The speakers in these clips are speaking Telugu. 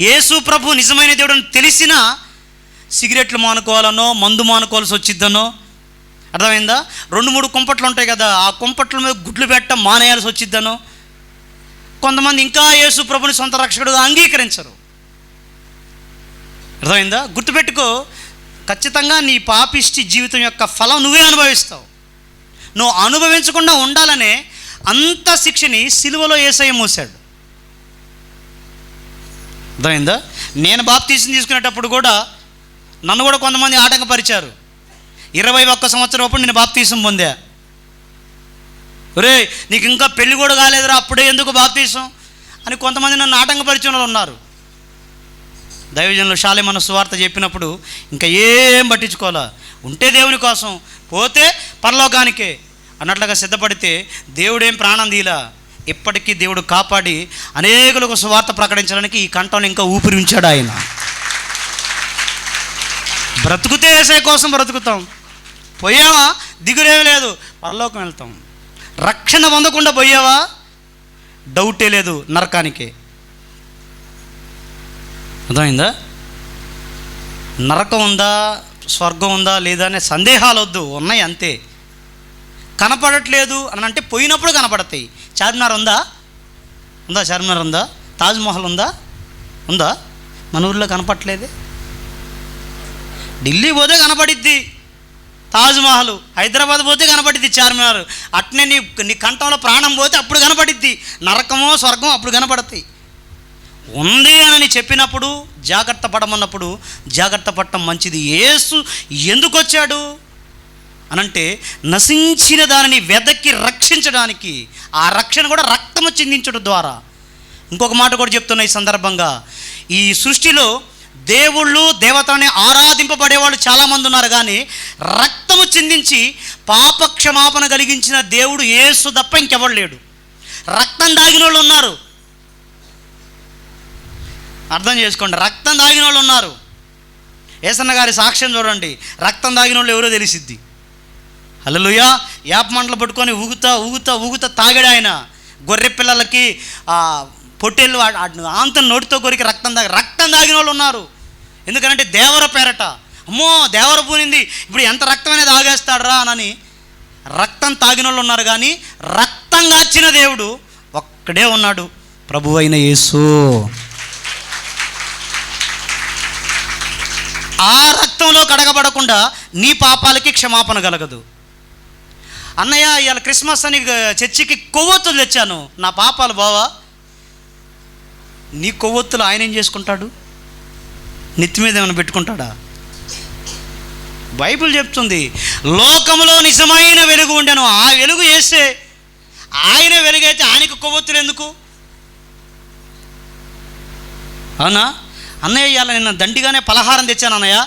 యేసు ప్రభు నిజమైన దేవుడని తెలిసినా సిగరెట్లు మానుకోవాలనో మందు మానుకోవాల్సి వచ్చిద్దనో అర్థమైందా? రెండు మూడు కుంపట్లు ఉంటాయి కదా ఆ కుంపట్ల మీద గుడ్లు పెట్ట మానేయాల్సి వచ్చిద్దనో కొంతమంది ఇంకా యేసు ప్రభుని సొంత రక్షకుడుగా అంగీకరించరు. అర్థమైందా? గుర్తుపెట్టుకో ఖచ్చితంగా నీ పాపిష్టి జీవితం యొక్క ఫలం నువ్వే అనుభవిస్తావు. నువ్వు అనుభవించకుండా ఉండాలనే అంత శిక్షని సిలువలో ఏసయ్య మూసాడు అర్థమైందా? నేను బాప్తీసం తీసుకునేటప్పుడు కూడా నన్ను కూడా కొంతమంది ఆటంకపరిచారు. ఇరవై ఒక్క సంవత్సరం అప్పుడు నేను బాప్తీసం పొందా. ఒరే నీకు ఇంకా పెళ్ళి కూడా కాలేదురా అప్పుడే ఎందుకు బాప్తీసం? అని కొంతమంది నన్ను ఆటంకపరిచిన వాళ్ళు ఉన్నారు. దైవజనులు శాలేమన్న సువార్త చెప్పినప్పుడు ఇంకా ఏం పట్టించుకోవాలా? ఉంటే దేవుని కోసం పోతే పరలోకానికే అన్నట్లుగా సిద్ధపడితే దేవుడేం ప్రాణం దీలా ఇప్పటికీ దేవుడు కాపాడి అనేకులకు సువార్త ప్రకటించడానికి ఈ కంఠం ఇంకా ఊపిరి ఉంచాడు ఆయన. బ్రతుకుతే వేసే కోసం బ్రతుకుతాం. పోయావా? దిగురేమి లేదు. పరలోకం వెళ్తాం. రక్షణ పొందకుండా పోయావా? డౌటే లేదు నరకానికి. అర్థమైందా? నరకం ఉందా? స్వర్గం ఉందా? లేదా అనే సందేహాలు వద్దు. ఉన్నాయి అంతే. కనపడట్లేదు అని అంటే పోయినప్పుడు కనపడతాయి. చార్మినార్ ఉందా? ఉందా చార్మినార్ ఉందా? తాజ్మహల్ ఉందా? ఉందా? మన ఊర్లో కనపట్లేదే ఢిల్లీ పోతే కనపడిద్ది. తాజ్మహల్ హైదరాబాద్ పోతే కనపడిద్ది చార్మినార్. అట్నే నీ నీ కంఠంలో ప్రాణం పోతే అప్పుడు కనపడిద్ది. నరకమో స్వర్గం అప్పుడు కనపడతాయి. ఉంది అని చెప్పినప్పుడు జాగ్రత్త పడమన్నప్పుడు జాగ్రత్త పడటం మంచిది. ఏసు ఎందుకు వచ్చాడు అనంటే నశించిన దానిని వెదక్కి రక్షించడానికి ఆ రక్షణ కూడా రక్తము చిందించడం ద్వారా. ఇంకొక మాట కూడా చెప్తున్నా ఈ సందర్భంగా. ఈ సృష్టిలో దేవుళ్ళు దేవతని ఆరాధింపబడేవాళ్ళు చాలామంది ఉన్నారు కానీ రక్తము చిందించి పాప క్షమాపణ కలిగించిన దేవుడు ఏసు తప్ప ఇంకెవడు లేడు. రక్తం దాగిన వాళ్ళు ఉన్నారు. అర్థం చేసుకోండి రక్తం దాగిన వాళ్ళు ఉన్నారు. ఏసన్న గారి సాక్ష్యం చూడండి రక్తం దాగిన వాళ్ళు ఎవరో తెలిసిద్ది. హలోయా యాప మంటలు పట్టుకొని ఊగుతా ఊగుతా ఊగుతా తాగాడు ఆయన. గొర్రె పిల్లలకి పొట్టేళ్ళు ఆంత నోటితో కొరికి రక్తం దాగి రక్తం దాగిన వాళ్ళు ఉన్నారు. ఎందుకంటే దేవర పేరట. అమ్మో దేవర పూనింది. ఇప్పుడు ఎంత రక్తం అనేది ఆగేస్తాడరా అని రక్తం తాగిన వాళ్ళు ఉన్నారు కానీ రక్తం కాచిన దేవుడు ఒక్కడే ఉన్నాడు. ప్రభు అయిన యేసు. ఆ రక్తంలో కడగబడకుండా నీ పాపాలకి క్షమాపణ కలగదు. అన్నయ్య ఇవాళ క్రిస్మస్ అని చర్చికి కొవ్వొత్తులు తెచ్చాను. నా పాపాలు బావా. నీ కొవ్వొత్తులు ఆయన ఏం చేసుకుంటాడు? నెత్తి మీద ఏమైనా పెట్టుకుంటాడా? బైబిల్ చెప్తుంది లోకంలో నిజమైన వెలుగు ఉండను. ఆ వెలుగు వేస్తే ఆయన వెలుగైతే ఆయనకు కొవ్వొత్తులు ఎందుకు? అవునా? అన్నయ్య ఇవాళ నిన్న దండిగానే పలహారం తెచ్చాను అన్నయ్య.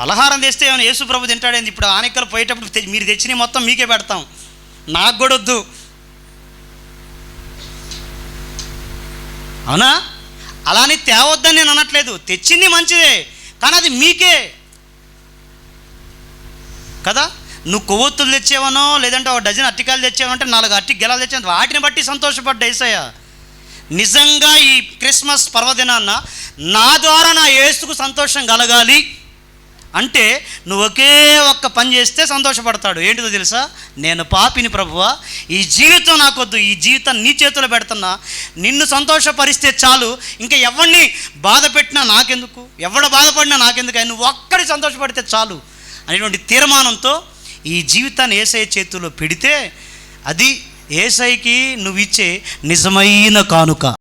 పలహారం తెస్తే ఏమైనా యేసు ప్రభు తింటాడేంది? ఇప్పుడు ఆనెక్కలు పోయేటప్పుడు మీరు తెచ్చిన మొత్తం మీకే పెడతాం. నాకు కూడా వద్దు. అవునా? అలానే తేవద్దని నేను అనట్లేదు. తెచ్చింది మంచిదే కానీ అది మీకే. కదా? నువ్వు కొవ్వొత్తులు తెచ్చేవనో లేదంటే ఒక డజన్ అట్టికాయలు తెచ్చేవంటే నాలుగు అట్టి గెలాలు తెచ్చావు వాటిని బట్టి సంతోషపడ్డా ఏసయ్య. నిజంగా ఈ క్రిస్మస్ పర్వదినాన్న నా ద్వారా నా యేసుకు సంతోషం కలగాలి. అంటే నువ్వు ఒకే ఒక్క పని చేస్తే సంతోషపడతాడు. ఏంటిదో తెలుసా? నేను పాపిని ప్రభువా ఈ జీవితం నాకొద్దు ఈ జీవితం నీ చేతిలో పెడుతున్నా. నిన్ను సంతోషపరిస్తే చాలు. ఇంకా ఎవరిని బాధ పెట్టినా నాకెందుకు? ఎవడ బాధపడినా నాకెందుకు? నువ్వు ఒక్కడి సంతోషపడితే చాలు అనేటువంటి తీర్మానంతో ఈ జీవితాన్ని ఏసఐ చేతుల్లో పెడితే అది ఏసైకి నువ్వు ఇచ్చే నిజమైన కానుక.